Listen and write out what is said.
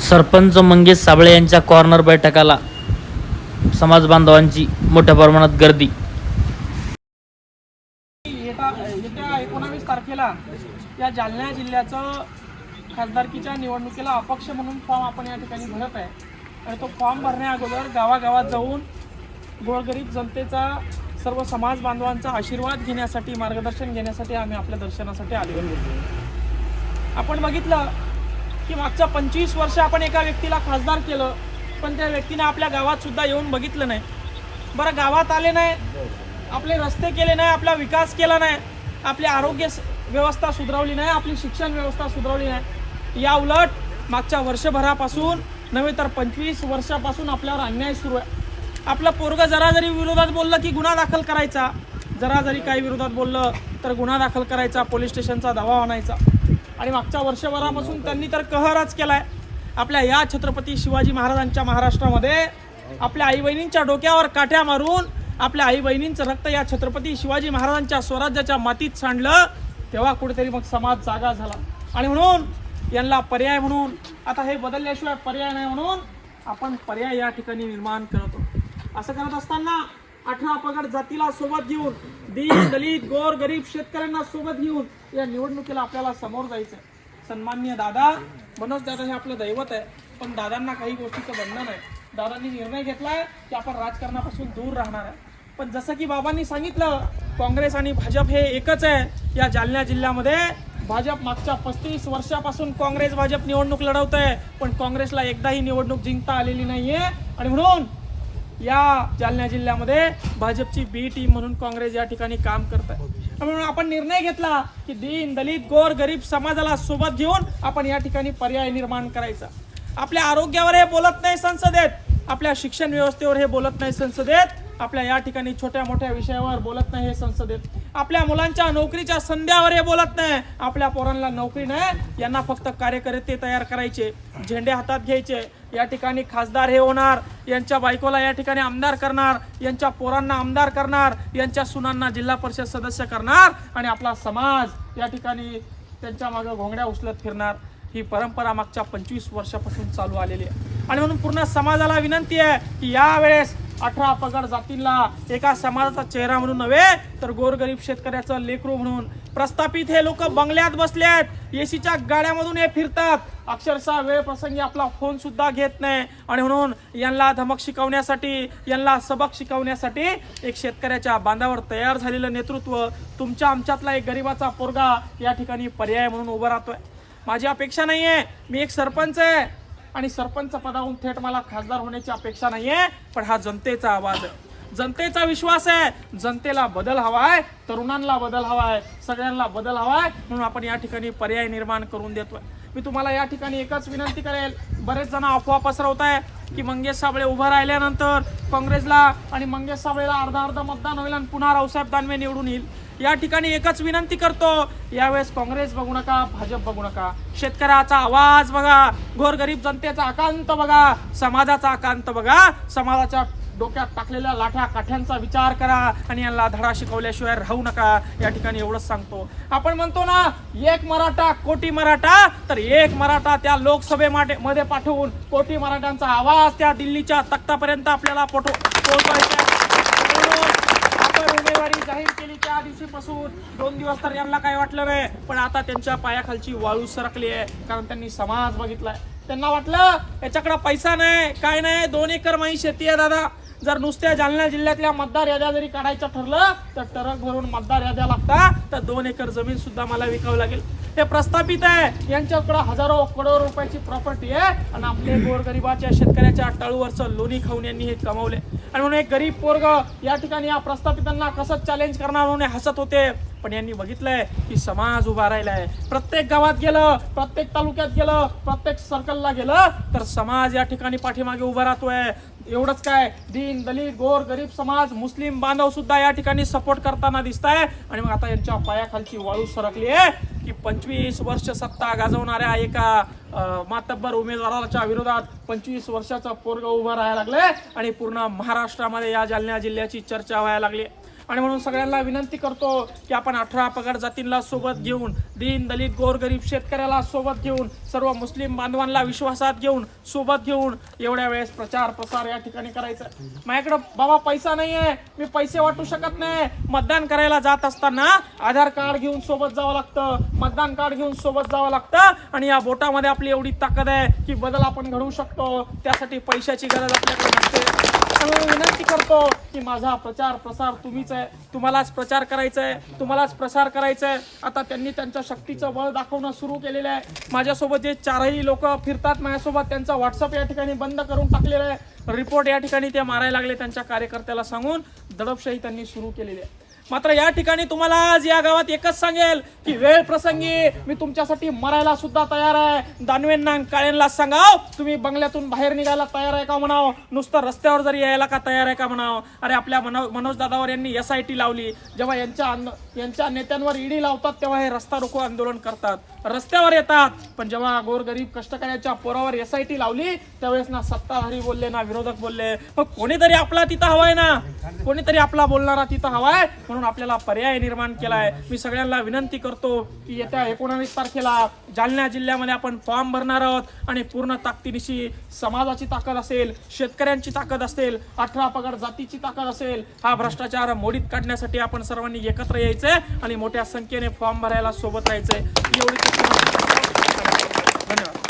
सरपंच मंगेश साबळे यांच्या कॉर्नर बैठकाला समाज बांधवांची मोठ्या प्रमाणात गर्दी. येत्या एकोणावीस तारखेला या जालना जिल्ह्याचं खासदारकीच्या निवडणुकीला अपक्ष म्हणून फॉर्म आपण या ठिकाणी भरत आहे. आणि तो फॉर्म भरण्या अगोदर गावागावात जाऊन गोळगरीब जनतेचा सर्व समाज बांधवांचा आशीर्वाद घेण्यासाठी मार्गदर्शन घेण्यासाठी आम्ही आपल्या दर्शनासाठी आलेलो आपण बघितलं की मागच्या पंचवीस वर्ष आपण एका व्यक्तीला खासदार केलं पण त्या व्यक्तीने आपल्या गावात सुद्धा येऊन बघितलं नाही. बरं गावात आले नाही आपले रस्ते केले नाही आपला विकास केला नाही आपली आरोग्य स- व्यवस्था सुधारवली नाही आपली शिक्षण व्यवस्था सुधारवली नाही. या उलट मागच्या वर्षभरापासून नव्हे तर पंचवीस वर्षापासून आपल्यावर अन्याय सुरू आहे. आपलं पोरगं जरा जरी विरोधात बोललं की गुन्हा दाखल करायचा जरा जरी काही विरोधात बोललं तर गुन्हा दाखल करायचा पोलीस स्टेशनचा दावा आणायचा. आणि मागच्या वर्षभरापासून त्यांनी तर कहरच केलाय. आपल्या या छत्रपती शिवाजी महाराजांच्या महाराष्ट्रामध्ये आपल्या आई बहिणींच्या डोक्यावर काठ्या मारून आपल्या आई बहिणींचं रक्त या छत्रपती शिवाजी महाराजांच्या स्वराज्याच्या मातीत सांडलं तेव्हा कुठेतरी मग समाज जागा झाला. आणि म्हणून यांना पर्याय म्हणून आता हे बदलल्याशिवाय पर्याय नाही म्हणून आपण पर्याय या ठिकाणी निर्माण करतो असं करत असताना अठरा पगड जातीला सोबत घेऊन दीन दलित गोर गरीब शेतकऱ्यांना सोबत घेऊन या निवडणुकीला आपल्याला समोर जायचं सन्मान्य सन्माननीय दादा मनोज दादा हे आपलं दैवत आहे पण दादांना काही गोष्टीचं बंधन आहे. दादांनी निर्णय घेतलाय की आपण राजकारणापासून दूर राहणार आहे. पण जसं की बाबांनी सांगितलं काँग्रेस आणि भाजप हे एकच आहे. या जालना जिल्ह्यामध्ये भाजप मागच्या पस्तीस वर्षापासून काँग्रेस भाजप निवडणूक लढवत आहे पण काँग्रेसला एकदाही निवडणूक जिंकता आलेली नाहीये. आणि म्हणून या जालना जिल्ह्यामध्ये भाजपची बी टीम म्हणून काँग्रेस या ठिकाणी काम करत आहे. म्हणून आपण निर्णय घेतला की दीन दलित गोर गरीब समाजाला सोबत घेऊन आपण या ठिकाणी पर्याय निर्माण करायचा. आपल्या आरोग्यावर हे बोलत नाही संसदेत. आपल्या शिक्षण व्यवस्थेवर हे बोलत नाही संसदेत. आपल्या या ठिकाणी छोट्या मोठ्या विषयावर बोलत नाही हे संसदेत. आपल्या मुलांच्या नोकरीच्या संध्यावर हे बोलत नाही. आपल्या पोरांना नोकरी नाही. यांना फक्त कार्यकर्ते तयार करायचे झेंडे हातात घ्यायचे. या ठिकाणी खासदार हे होणार यांच्या बायकोला या ठिकाणी आमदार करणार यांच्या पोरांना आमदार करणार यांच्या सुनांना जिल्हा परिषद सदस्य करणार आणि आपला समाज या ठिकाणी त्यांच्या मागे घोंगड्या उचलत फिरणार. ही परंपरा मागच्या पंचवीस वर्षापासून चालू आलेली आहे. आणि म्हणून पूर्ण समाजाला विनंती आहे की यावेळेस अठरा पगड जातींना एका समाजाचा चेहरा म्हणून नव्हे तर गोरगरीब शेतकऱ्याचं लेकरू म्हणून. प्रस्थापित हे लोक बंगल्यात बसले आहेत एसीच्या गाड्यामधून हे फिरतात. अक्षरशः वेळ प्रसंगी आपला फोन सुद्धा घेत नाही. आणि म्हणून यांना धमक शिकवण्यासाठी यांना सबक शिकवण्यासाठी एक शेतकऱ्याच्या बांधावर तयार झालेलं नेतृत्व तुमच्या आमच्यातला एक गरिबाचा पोरगा या ठिकाणी पर्याय म्हणून उभा राहतोय. माझी अपेक्षा नाही आहे मी एक सरपंच आहे. आणि सरपंच पदावरून थेट मला खासदार होण्याची अपेक्षा नाहीये पण हा जनतेचा आवाज आहे. जनतेचा विश्वास आहे. जनतेला बदल हवाय तरुणांना बदल हवाय सगळ्यांना बदल हवाय म्हणून आपण या ठिकाणी पर्याय निर्माण करून देतोय. मी तुम्हाला या ठिकाणी एकच विनंती करेल. बरेच जण अफवा पसरवत आहे की मंगेश साबळे उभं राहिल्यानंतर काँग्रेसला आणि मंगेश साबळेला अर्धा अर्धा मतदान होईल आणि पुन्हा रावसाहेब दानवे निवडून येईल. या ठिकाणी एकच विनंती करतो यावेळेस काँग्रेस बघू नका भाजप बघू नका. शेतकऱ्याचा आवाज बघा गोरगरीब जनतेचा आकांत बघा समाजाचा आकांत बघा समाजाच्या डोक्यात टाकलेल्या लाठ्या काठ्यांचा विचार करा आणि यांना धडा शिकवल्याशिवाय राहू नका या ठिकाणी एवढंच सांगतो. आपण म्हणतो ना एक मराठा कोटी मराठा तर एक मराठा त्या लोकसभेमध्ये मध्ये पाठवून कोटी मराठ्यांचा आवाज त्या दिल्लीच्या तख्तापर्यंत आपल्याला पोटो पोहोचवायचा आहे. म्हणून आपण उमेदवारी जाहीर केली त्या दोन दिवस तर यांना काय वाटलं नाही पण आता त्यांच्या पायाखालची वाळू सरकली आहे कारण त्यांनी समाज बघितलाय. त्यांना वाटलं याच्याकडे पैसा नाही काय नाही दोन एकर माही शेती आहे दादा. जर नुसत्या जालना जिल्ह्यातल्या मतदार याद्या जरी काढायचं ठरलं तर ट्रक भरून मतदार याद्या लागतात तर दोन एकर जमीन सुद्धा मला विकावं लागेल. हे प्रस्थापित आहे. यांच्याकडे हजारो करोड रुपयाची प्रॉपर्टी आहे. आणि आपले गोरगरिबाच्या शेतकऱ्याच्या टाळूवरचं लोणी खाऊन यांनी हे कमावले. आणि म्हणून एक गरीब पोरग या ठिकाणी या प्रस्थापितांना कसं चॅलेंज करणार म्हणून हसत होते. पण यांनी बघितलंय की समाज उभा राहिलाय. प्रत्येक गावात गेलं प्रत्येक तालुक्यात गेलं प्रत्येक सर्कलला गेलं तर समाज या ठिकाणी पाठीमागे उभा राहतोय. एवढंच काय दीन दलित गोर गरीब समाज मुस्लिम बांधव सुद्धा या ठिकाणी सपोर्ट करताना दिसत आहे आणि मग आता यांच्या पायाखालची वाळू सरकली आहे. की पंचवीस वर्ष सत्ता गाजवणाऱ्या एका मातब्बर उमेदवाराच्या विरोधात पंचवीस वर्षाचा पोरग उभा राहायला लागले आणि पूर्ण महाराष्ट्रामध्ये या जालना जिल्ह्याची चर्चा व्हायला लागली. आणि म्हणून सगळ्यांना विनंती करतो की आपण अठरा पगार जातींना सोबत घेऊन दीन दलित गोरगरीब शेतकऱ्याला सोबत घेऊन सर्व मुस्लिम बांधवांना विश्वासात घेऊन सोबत घेऊन एवढ्या वेळेस प्रचार प्रसार या ठिकाणी करायचा. माझ्याकडं बाबा पैसा नाहीये मी पैसे वाटू शकत नाही. मतदान करायला जात असताना आधार कार्ड घेऊन सोबत जावं लागतं. मतदान कार्ड घेऊन सोबत जावं लागतं आणि या बोटामध्ये आपली एवढी ताकद आहे की बदल आपण घडवू शकतो. त्यासाठी पैशाची गरज आपल्याकडे नसते. विनंती करतो की माझा प्रचार प्रसार तुम्हीच आहे तुम्हालाच प्रचार करायचा आहे तुम्हालाच प्रसार करायचा आहे आता त्यांनी त्यांच्या शक्तीचं बळ दाखवणं सुरू केलेलं आहे. माझ्यासोबत जे चारही लोक फिरतात माझ्यासोबत त्यांचा व्हॉट्सअप या ठिकाणी बंद करून टाकलेला आहे. रिपोर्ट या ठिकाणी ते मारायला लागले त्यांच्या कार्यकर्त्याला सांगून दडपशाही त्यांनी सुरू केलेली आहे. मात्र या ठिकाणी तुम्हाला आज या गावात एकच सांगेल की वेळ प्रसंगी मी तुमच्यासाठी मरायला सुद्धा तयार आहे. दानवेंना काळेंना सांगाव तुम्ही बंगल्यातून बाहेर निघायला तयार आहे का म्हणाव? नुसतं रस्त्यावर जरी यायला का तयार आहे का म्हणाव? अरे आपल्या मनो मनोज दादावर यांनी एस आय टी लावली. जेव्हा यांच्या यांच्या नेत्यांवर ईडी लावतात तेव्हा हे रस्ता रोको आंदोलन करतात. रस्त्यावर येतात. पण जेव्हा गोरगरीब कष्टकऱ्याच्या पोरावर एस आय टी लावली त्यावेळेस ना सत्ताधारी बोलले ना विरोधक बोलले. मग कोणीतरी आपला तिथं हवाय ना. कोणीतरी आपला बोलणारा तिथं हवाय म्हणून आपल्याला पर्याय निर्माण केलाय. मी सगळ्यांना विनंती करतो की येत्या एकोणावीस तारखेला जालना जिल्ह्यामध्ये आपण फॉर्म भरणार आहोत आणि पूर्ण ताकदीनिशी समाजाची ताकद असेल शेतकऱ्यांची ताकद असेल अठरा पगार जातीची ताकद असेल हा भ्रष्टाचार मोडीत काढण्यासाठी आपण सर्वांनी एकत्र यायचंय आणि मोठ्या संख्येने फॉर्म भरायला सोबत राहायचंय एवढी धन्यवाद.